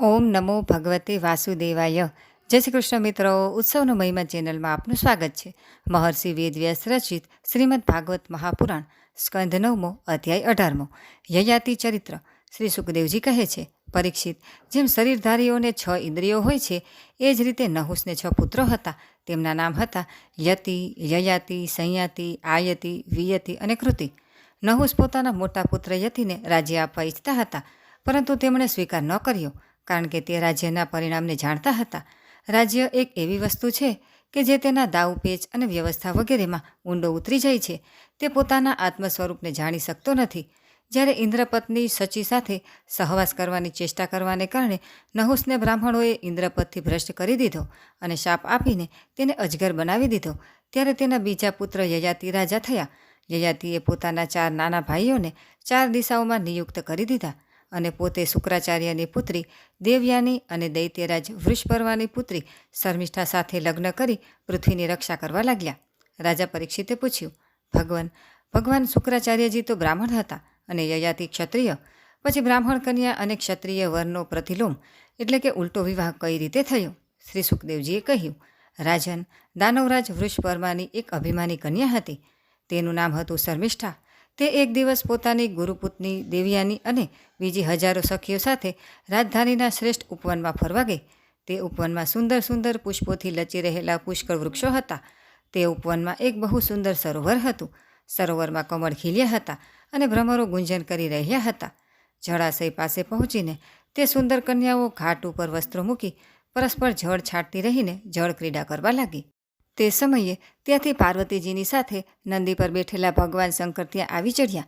ઓમ નમો ભગવતે વાસુદેવાય. જય શ્રી કૃષ્ણ મિત્રો, ઉત્સવનો મહિમા ચેનલમાં આપનું સ્વાગત છે. મહર્ષિ વેદવ્યાસ રચિત શ્રીમદ ભાગવત મહાપુરાણ સ્કંધ નવમો અધ્યાય અઢારમો. યયાતિ ચરિત્ર. શ્રી સુખદેવજી કહે છે, પરીક્ષિત, જેમ શરીરધારીઓને છ ઇન્દ્રિયો હોય છે, એ જ રીતે નહુસને છ પુત્રો હતા. તેમના નામ હતા યતિ, યયાતિ, સંયાતિ, આયતિ, વિયતિ અને કૃતિ. નહુસ પોતાના મોટા પુત્ર યતિને રાજ્ય આપવા ઈચ્છતા હતા, પરંતુ તેમણે સ્વીકાર ન કર્યો. કારણ કે તે રાજ્યના પરિણામને જાણતા હતા. રાજ્ય એક એવી વસ્તુ છે કે જે તેના દાવપેચ અને વ્યવસ્થા વગેરેમાં ઊંડો ઉતરી જાય છે. તે પોતાના આત્મ સ્વરૂપને જાણી શકતો નથી. જ્યારે ઇન્દ્રપત્ની સચી સાથે સહવાસ કરવાની ચેષ્ટા કરવાને કારણે નહુસને બ્રાહ્મણોએ ઇન્દ્રપતથી ભ્રષ્ટ કરી દીધો અને શાપ આપીને તેને અજગર બનાવી દીધો. ત્યારે તેના બીજા પુત્ર યયાતિ રાજા થયા. યયાતિએ પોતાના ચાર નાના ભાઈઓને ચાર દિશાઓમાં નિયુક્ત કરી દીધા. અને પોતે શુક્રાચાર્યની પુત્રી, દેવયાની અને દૈત્યરાજ વૃષપર્વાની પુત્રી શર્મિષ્ઠા સાથે લગ્ન કરી પૃથ્વીની રક્ષા કરવા લાગ્યા. રાજા પરીક્ષિતે પૂછ્યું, ભગવાન ભગવાન શુક્રાચાર્યજી તો બ્રાહ્મણ હતા અને યયાતિ ક્ષત્રિય. પછી બ્રાહ્મણ કન્યા અને ક્ષત્રિય વરનો પ્રતિલોમ એટલે કે ઉલટો વિવાહ કઈ રીતે થયો? શ્રી સુખદેવજીએ કહ્યું, રાજન, દાનવરાજ વૃષપર્માની એક અભિમાની કન્યા હતી. તેનું નામ હતું શર્મિષ્ઠા. તે એક દિવસ પોતાની ગુરુપુતની દેવિયાની અને બીજી હજારો સખીઓ સાથે રાજધાનીના શ્રેષ્ઠ ઉપવનમાં ફરવા ગઈ. તે ઉપવનમાં સુંદર સુંદર પુષ્પોથી લચી રહેલા પુષ્કળ વૃક્ષો હતા. તે ઉપવનમાં એક બહુ સુંદર સરોવર હતું. સરોવરમાં કમળ ખીલ્યા હતા અને ભ્રમરો ગુંજન કરી રહ્યા હતા. જળાશય પાસે પહોંચીને તે સુંદર કન્યાઓ ઘાટ ઉપર વસ્ત્રો મૂકી પરસ્પર જળ છાંટતી રહીને જળ ક્રીડા કરવા લાગી. તે સમયે ત્યાંથી પાર્વતીજીની સાથે નંદી પર બેઠેલા ભગવાન શંકર ત્યાં આવી ચડ્યા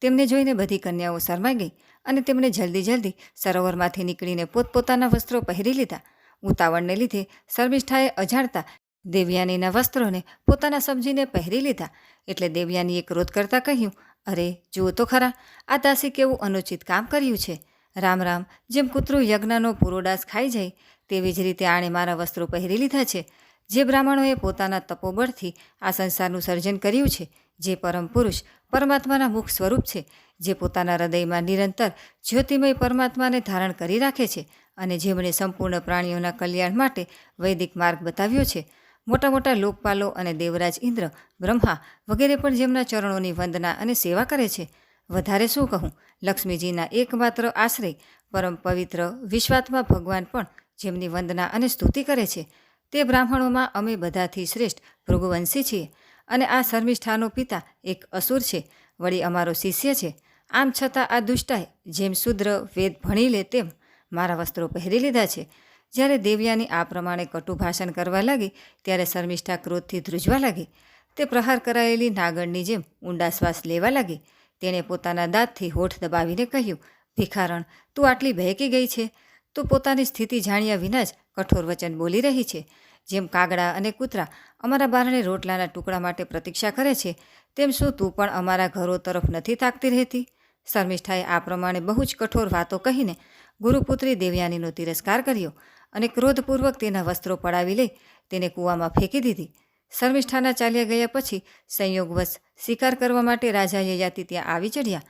તેમને જોઈને બધી કન્યાઓ શરમાઈ ગઈ અને તેમણે જલ્દી જલ્દી સરોવરમાંથી નીકળીને પોતપોતાના વસ્ત્રો પહેરી લીધા. ઉતાવળને લીધે શર્મિષ્ઠાએ અજાણતા દેવયાનીના વસ્ત્રોને પોતાના સમજીને પહેરી લીધા. એટલે દેવયાનીએ ક્રોધ કરતાં કહ્યું, અરે, જુઓ તો ખરા, આ દાસી કેવું અનુચિત કામ કર્યું છે. રામ રામ, જેમ કૂતરું યજ્ઞનો પૂરોડાસ ખાઈ જાય, તેવી જ રીતે આણે મારા વસ્ત્રો પહેરી લીધા છે. જે બ્રાહ્મણોએ પોતાના તપોબળથી આ સંસારનું સર્જન કર્યું છે, જે પરમ પુરુષ પરમાત્માના મુખ સ્વરૂપ છે, જે પોતાના હૃદયમાં નિરંતર જ્યોતિમય પરમાત્માને ધારણ કરી રાખે છે અને જેમણે સંપૂર્ણ પ્રાણીઓના કલ્યાણ માટે વૈદિક માર્ગ બતાવ્યો છે. મોટા મોટા લોકપાલો અને દેવરાજ ઇન્દ્ર, બ્રહ્મા વગેરે પણ જેમના ચરણોની વંદના અને સેવા કરે છે. વધારે શું કહું? લક્ષ્મીજીના એકમાત્ર આશ્રય પરમ પવિત્ર વિશ્વાત્મા ભગવાન પણ જેમની વંદના અને સ્તુતિ કરે છે. તે બ્રાહ્મણોમાં અમે બધાથી શ્રેષ્ઠ ભૃગુવંશી છીએ અને આ શર્મિષ્ઠાનો પિતા એક અસુર છે, વળી અમારો શિષ્ય છે. આમ છતાં આ દુષ્ટાએ જેમ શુદ્ર વેદ ભણી લે તેમ મારા વસ્ત્રો પહેરી લીધા છે. જ્યારે દેવ્યાની આ પ્રમાણે કટુ ભાષણ કરવા લાગી, ત્યારે શર્મિષ્ઠા ક્રોધથી ધ્રુજવા લાગી. તે પ્રહાર કરાયેલી નાગણની જેમ ઊંડા શ્વાસ લેવા લાગી. તેણે પોતાના દાંતથી હોઠ દબાવીને કહ્યું, ભિખારણ, તું આટલી બહેકી ગઈ છે. તું પોતાની સ્થિતિ જાણ્યા વિના જ કઠોર વચન બોલી રહી છે. જેમ કાગડા અને કૂતરા અમારા બારણે રોટલાના ટુકડા માટે પ્રતીક્ષા કરે છે, તેમ શું તું પણ અમારા ઘરો તરફ નથી તાકતી રહેતી? શર્મિષ્ઠાએ આ પ્રમાણે બહુ જ કઠોર વાતો કહીને ગુરુપુત્રી દેવયાનીનો તિરસ્કાર કર્યો અને ક્રોધપૂર્વક તેના વસ્ત્રો પડાવી લઈ તેને કૂવામાં ફેંકી દીધી. શર્મિષ્ઠાના ચાલ્યા ગયા પછી સંયોગવશ શિકાર કરવા માટે રાજા યયાતિ ત્યાં આવી ચડ્યા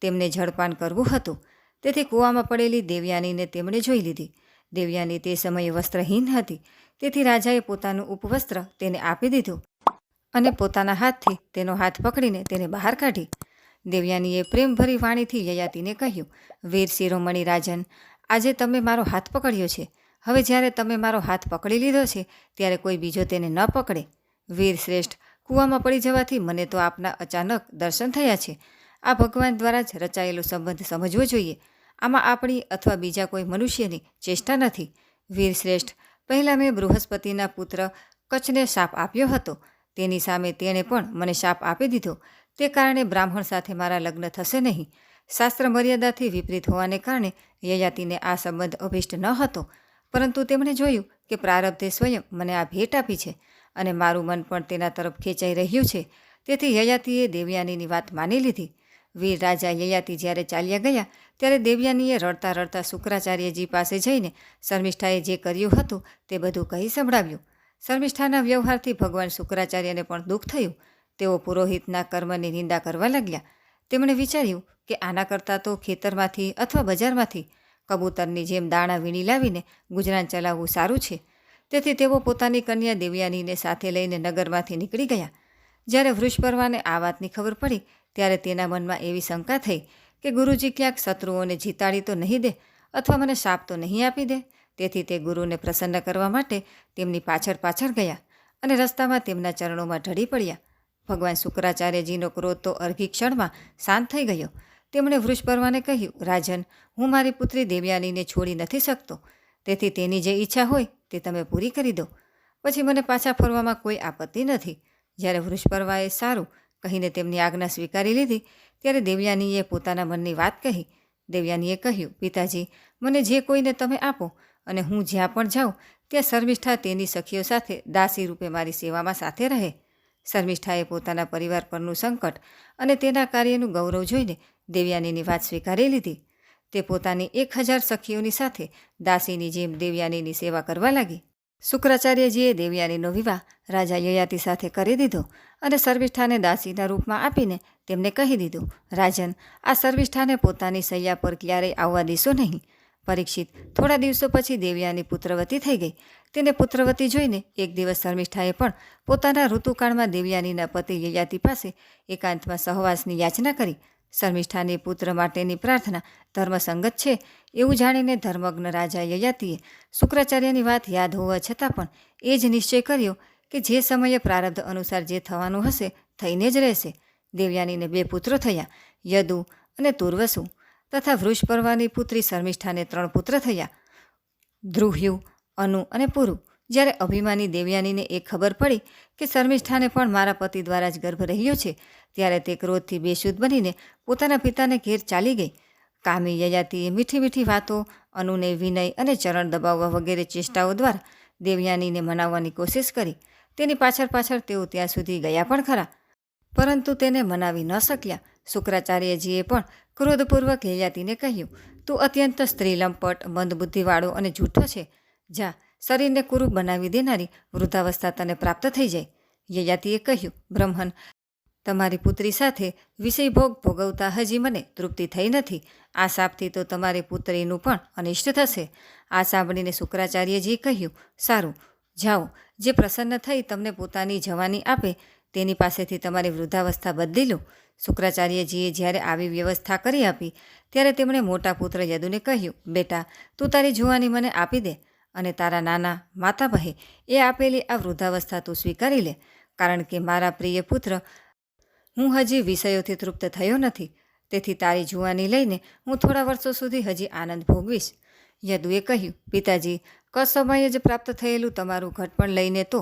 તેમને જળપાન કરવું હતું. તેથી કૂવામાં પડેલી દેવયાનીને તેમણે જોઈ લીધી. દેવયાની તે સમયે વસ્ત્રહીન હતી. તેથી રાજાએ પોતાનું ઉપવસ્ત્ર તેને આપી દીધું અને પોતાના હાથથી તેનો હાથ પકડીને તેને બહાર કાઢી. દેવ્યાનીએ પ્રેમભરી વાણીથી યયાતિને કહ્યું, વીર શિરોમણી રાજન, આજે તમે મારો હાથ પકડ્યો છે. હવે જ્યારે તમે મારો હાથ પકડી લીધો છે, ત્યારે કોઈ બીજો તેને ન પકડે. વીર શ્રેષ્ઠ, કૂવામાં પડી જવાથી મને તો આપના અચાનક દર્શન થયા છે. આ ભગવાન દ્વારા જ રચાયેલો સંબંધ સમજવો જોઈએ. આમાં આપણી અથવા બીજા કોઈ મનુષ્યની ચેષ્ટા નથી. વીર શ્રેષ્ઠ, પહેલાં મેં બૃહસ્પતિના પુત્ર કચ્છને શાપ આપ્યો હતો. તેની સામે તેણે પણ મને શાપ આપી દીધો. તે કારણે બ્રાહ્મણ સાથે મારા લગ્ન થશે નહીં. શાસ્ત્ર મર્યાદાથી વિપરીત હોવાને કારણે યયાતિને આ સંબંધ અભિષ્ટ ન હતો. પરંતુ તેમણે જોયું કે પ્રારબ્ધે સ્વયં મને આ ભેટ આપી છે અને મારું મન પણ તેના તરફ ખેંચાઈ રહ્યું છે. તેથી યયાતિએ દેવયાનીની વાત માની લીધી. વીર રાજા યયાતિ જ્યારે ચાલ્યા ગયા, ત્યારે દેવયાનીએ રડતા રડતા શુક્રાચાર્યજી પાસે જઈને શર્મિષ્ઠાએ જે કર્યું હતું તે બધું કહી સંભળાવ્યું. શર્મિષ્ઠાના વ્યવહારથી ભગવાન શુક્રાચાર્યને પણ દુઃખ થયું. તેઓ પુરોહિતના કર્મની નિંદા કરવા લાગ્યા. તેમણે વિચાર્યું કે આના કરતાં તો ખેતરમાંથી અથવા બજારમાંથી કબૂતરની જેમ દાણા વીણી લાવીને ગુજરાન ચલાવવું સારું છે. તેથી તેઓ પોતાની કન્યા દેવયાનીને સાથે લઈને નગરમાંથી નીકળી ગયા. જ્યારે વૃષપર્વાને આ વાતની ખબર પડી ત્યારે તેના મનમાં એવી શંકા થઈ કે ગુરુજી ક્યાંક શત્રુઓને જીતાડી તો નહીં દે અથવા મને શાપ તો નહીં આપી દે. તેથી તે ગુરુને પ્રસન્ન કરવા માટે તેમની પાછળ પાછળ ગયા અને રસ્તામાં તેમના ચરણોમાં ઢળી પડ્યા. ભગવાન શુક્રાચાર્યજીનો ક્રોધ તો અર્ધી ક્ષણમાં શાંત થઈ ગયો. તેમણે વૃષપર્વાને કહ્યું, રાજન, હું મારી પુત્રી દેવયાનીને છોડી નથી શકતો. તેથી તેની જે ઈચ્છા હોય તે તમે પૂરી કરી દો. પછી મને પાછા ફરવામાં કોઈ આપત્તિ નથી. જ્યારે વૃષપર્વાએ સારું કહીને તેમની આજ્ઞા સ્વીકારી લીધી. ત્યારે દેવયાનીએ પોતાના મનની વાત કહી. દેવયાનીએ કહ્યું, પિતાજી, મને જે કોઈને તમે આપો અને હું જ્યાં પણ જાઉં, ત્યાં શર્મિષ્ઠા તેની સખીઓ સાથે દાસી રૂપે મારી સેવામાં સાથે રહે. શર્મિષ્ઠાએ પોતાના પરિવાર પરનું સંકટ અને તેના કાર્યનું ગૌરવ જોઈને દેવયાનીની વાત સ્વીકારી લીધી. તે પોતાની એક હજાર સખીઓની સાથે દાસીની જેમ દેવયાનીની સેવા કરવા લાગી. શુક્રાચાર્યજીએ દેવયાનીનો વિવાહ રાજા યયાતિ સાથે કરી દીધો અને સર્વિષ્ઠાને દાસીના રૂપમાં આપીને તેમને કહી દીધું, રાજન, આ સર્વિષ્ઠાને પોતાની સૈયા પર ક્યારેય આવવા દેશો નહીં. પરીક્ષિત થોડા દિવસો પછી દેવયાની પુત્રવતી થઈ ગઈ. તેને પુત્રવતી જોઈને એક દિવસ શર્મિષ્ઠાએ પણ પોતાના ઋતુકાળમાં દેવયાનીના પતિ યયાતિ પાસે એકાંતમાં સહવાસની યાચના કરી શર્મિષ્ઠાની પુત્ર માટેની પ્રાર્થના ધર્મસંગત છે એવું જાણીને ધર્મજ્ઞ રાજા યયાતિએ શુક્રાચાર્યની વાત યાદ હોવા છતાં પણ એ જ નિશ્ચય કર્યો કે જે સમયે પ્રારબ્ધ અનુસાર જે થવાનું હશે થઈને જ રહેશે. દેવયાનીને બે પુત્રો થયા, યદુ અને તુર્વસુ, તથા વૃષપર્વાની પુત્રી શર્મિષ્ઠાને ત્રણ પુત્ર થયા, ધ્રુહ્યુ, અનુ અને પુરુ. જ્યારે અભિમાની દેવયાનીને એ ખબર પડી કે શર્મિષ્ઠાને પણ મારા પતિ દ્વારા જ ગર્ભ રહ્યો છે, ત્યારે તે ક્રોધથી બેશુદ્ધ બનીને પોતાના પિતાને ઘેર ચાલી ગઈ. કામી યયાતિએ મીઠી મીઠી વાતો, અનુને વિનય અને ચરણ દબાવવા વગેરે ચેષ્ટાઓ દ્વારા દેવયાનીને મનાવવાની કોશિશ કરી. તેની પાછળ પાછળ તેઓ ત્યાં સુધી ગયા પણ ખરા. પરંતુ તેને મનાવી ન શક્યા. શુક્રાચાર્યજીએ પણ ક્રોધપૂર્વક યયાતીને કહ્યું, તું અત્યંત સ્ત્રીલંપટ, મંદબુદ્ધિવાળો અને જૂઠો છે. જા શરીરને કુરૂપ બનાવી દેનારી વૃદ્ધાવસ્થા તને પ્રાપ્ત થઈ જાય. યયાતિએ કહ્યું, બ્રહ્મન, તમારી પુત્રી સાથે વિષય ભોગ ભોગવતા હજી મને તૃપ્તિ થઈ નથી. આ શાપથી તો તમારી પુત્રીનું પણ અનિષ્ટ થશે. આ સાંભળીને શુક્રાચાર્યજીએ કહ્યું, સારું, જાઓ. જે પ્રસન્ન થઈ તમને પોતાની જવાની આપે, તેની પાસેથી તમારી વૃદ્ધાવસ્થા બદલી લો. શુક્રાચાર્યજીએ જ્યારે આવી વ્યવસ્થા કરી આપી, ત્યારે તેમણે મોટા પુત્ર યદુને કહ્યું, બેટા, તું તારી જુવાની મને આપી દે. અને તારા નાના માતાભાઈ એ આપેલી આ વૃદ્ધાવસ્થા તું સ્વીકારી લે, કારણ કે મારા પ્રિય પુત્ર, હું હજી વિષયોથી તૃપ્ત થયો નથી. તેથી તારી જુવાની લઈને હું થોડા વર્ષો સુધી હજી આનંદ ભોગવીશ. યદુએ કહ્યું, પિતાજી ક સમયે જ પ્રાપ્ત થયેલું તમારું ઘટપણ લઈને તો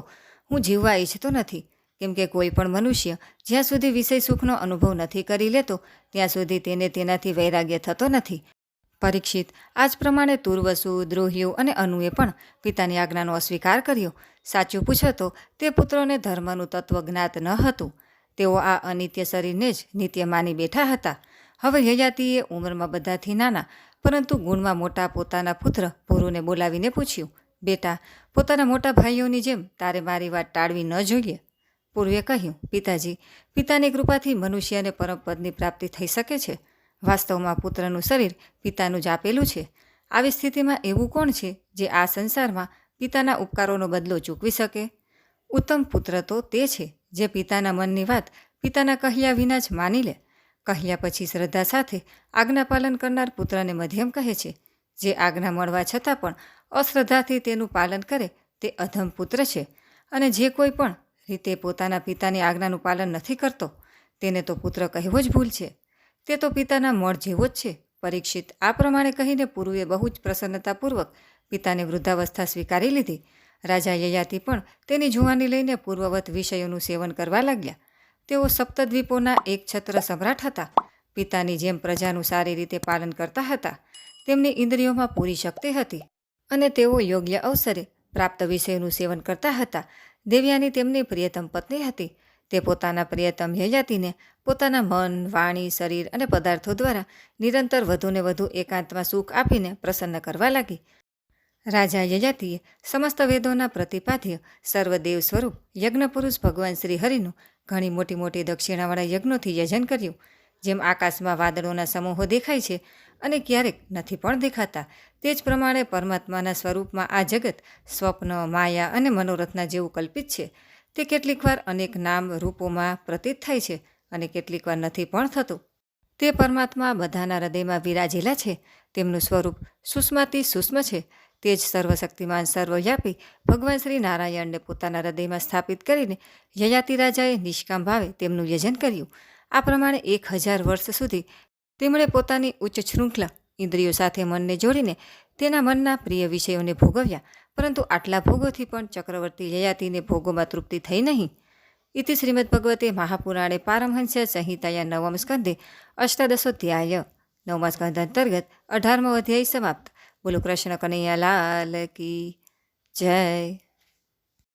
હું જીવવા ઈચ્છતો નથી. કેમ કે કોઈ પણ મનુષ્ય જ્યાં સુધી વિષય સુખનો અનુભવ નથી કરી લેતો, ત્યાં સુધી તેને તેનાથી વૈરાગ્ય થતો નથી. પરીક્ષિત. આ જ પ્રમાણે તુર્વસુ દ્રોહીઓ અને અનુએ પણ પિતાની આજ્ઞાનો અસ્વીકાર કર્યો. સાચું પૂછો તો, તે પુત્રોને ધર્મનું તત્વ જ્ઞાત ન હતું. તેઓ આ અનિત્ય શરીરને જ નિત્ય માની બેઠા હતા. હવે યયાતિએ ઉંમરમાં બધાથી નાના, પરંતુ ગુણમાં મોટા પોતાના પુત્ર પુરુને બોલાવીને પૂછ્યું, બેટા, પોતાના મોટા ભાઈઓની જેમ તારે મારી વાત ટાળવી ન જોઈએ. પૂર્વે કહ્યું, પિતાજી, પિતાની કૃપાથી મનુષ્યને પરમપદની પ્રાપ્તિ થઈ શકે છે. વાસ્તવમાં પુત્રનું શરીર પિતાનું જ આપેલું છે. આવી સ્થિતિમાં એવું કોણ છે જે આ સંસારમાં પિતાના ઉપકારોનો બદલો ચૂકવી શકે? ઉત્તમ પુત્ર તો તે છે જે પિતાના મનની વાત પિતાના કહ્યા વિના જ માની લે. કહ્યા પછી શ્રદ્ધા સાથે આજ્ઞા પાલન કરનાર પુત્રને મધ્યમ કહે છે જે આજ્ઞા મળવા છતાં પણ અશ્રદ્ધાથી તેનું પાલન કરે તે અધમ પુત્ર છે અને જે કોઈ પણ રીતે પોતાના પિતાની આજ્ઞાનું પાલન નથી કરતો તેને તો પુત્ર કહેવો જ ભૂલ છે. તે તો પિતાના મળ જેવો જ છે. પરીક્ષિત આ પ્રમાણે કહીને પૂર્વે બહુ જ પ્રસન્નતાપૂર્વક પિતાની વૃદ્ધાવસ્થા સ્વીકારી લીધી. રાજા યયાતિ પણ તેની જુવાની લઈને પૂર્વવત વિષયોનું સેવન કરવા લાગ્યા. તેઓ સપ્તદ્વીપોના એક છત્ર સમ્રાટ હતા. પિતાની જેમ પ્રજાનું સારી રીતે પાલન કરતા હતા. તેમની ઇન્દ્રિયોમાં પૂરી શક્તિ હતી અને તેઓ યોગ્ય અવસરે પ્રાપ્ત વિષયનું સેવન કરતા હતા. દેવ્યાની તેમની પ્રિયતમ પત્ની હતી. તે પોતાના પ્રિયતમ યયાતિને પોતાના મન, વાણી, શરીર અને પદાર્થો દ્વારા નિરંતર વધુને વધુ એકાંતમાં સુખ આપીને પ્રસન્ન કરવા લાગી. રાજા યજાતિએ સમસ્ત વેદોના પ્રતિપાદ્ય સર્વદેવ સ્વરૂપ યજ્ઞપુરુષ ભગવાન શ્રી હરિનું ઘણી મોટી મોટી દક્ષિણાવાળા યજ્ઞોથી યજન કર્યું, જેમ આકાશમાં વાદળોના સમૂહો દેખાય છે અને ક્યારેક નથી પણ દેખાતા. તે જ પ્રમાણે પરમાત્માના સ્વરૂપમાં આ જગત સ્વપ્ન, માયા અને મનોરથના જેવું કલ્પિત છે. તે કેટલીકવાર અનેક નામ રૂપોમાં પ્રતીત થાય છે અને કેટલીકવાર નથી પણ થતું. તે પરમાત્મા બધાના હૃદયમાં વિરાજેલા છે. તેમનું સ્વરૂપ સુષ્માતિ સૂક્ષ્મ છે. તે જ સર્વશક્તિમાન સર્વવ્યાપી ભગવાન શ્રી નારાયણને પોતાના હૃદયમાં સ્થાપિત કરીને યયાતિ રાજાએ નિષ્કામ ભાવે તેમનું યજન કર્યું. આ પ્રમાણે એક હજાર વર્ષ સુધી તેમણે પોતાની ઉચ્ચ શૃંખલા ઇન્દ્રિયો સાથે મનને જોડીને તેના મનના પ્રિય વિષયોને ભોગવ્યા. પરંતુ આટલા ભોગોથી પણ ચક્રવર્તી યયાતિને ભોગોમાં તૃપ્તિ થઈ નહીં. ઇતિ શ્રીમદ ભગવતે મહાપુરાણે પારમહંસ્ય સંહિતાયા નવમ સ્કંદે અષ્ટાદશોધ્યાય નવમા સ્કંદ અંતર્ગત અઢારમો અધ્યાય સમાપ્ત. બોલો કૃષ્ણ કનૈયા લાલ કી જય.